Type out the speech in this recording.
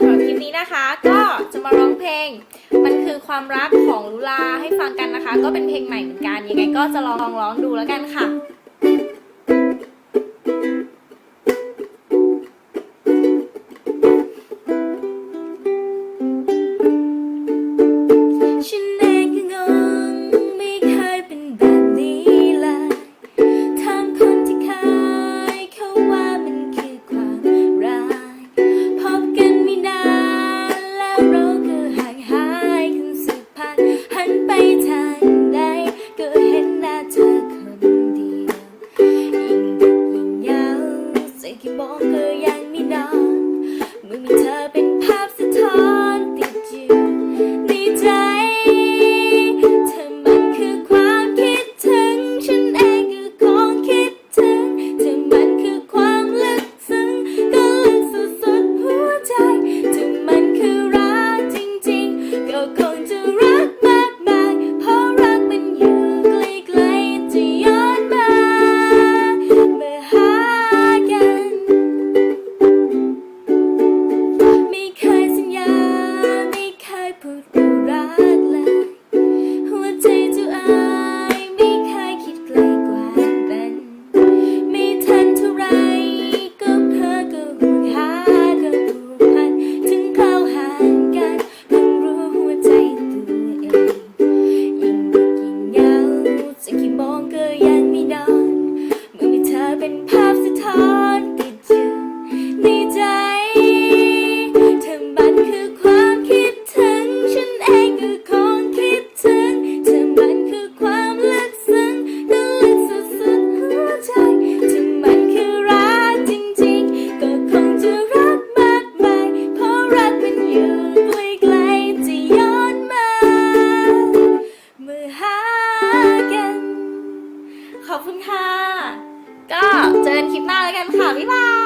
สำหรับคลิปนี้นะคะก็จะมาร้องเพลง มันคือความรักของลุลาให้ฟังกันนะคะ ก็เป็นเพลงใหม่เหมือนกันยังไงก็จะลองร้องดูแล้วกันค่ะ แค่มองก็ยังไม่นอนเมื่อมีเธอันคลิปหน้าแล้วกันค่ะ บ๊ายบาย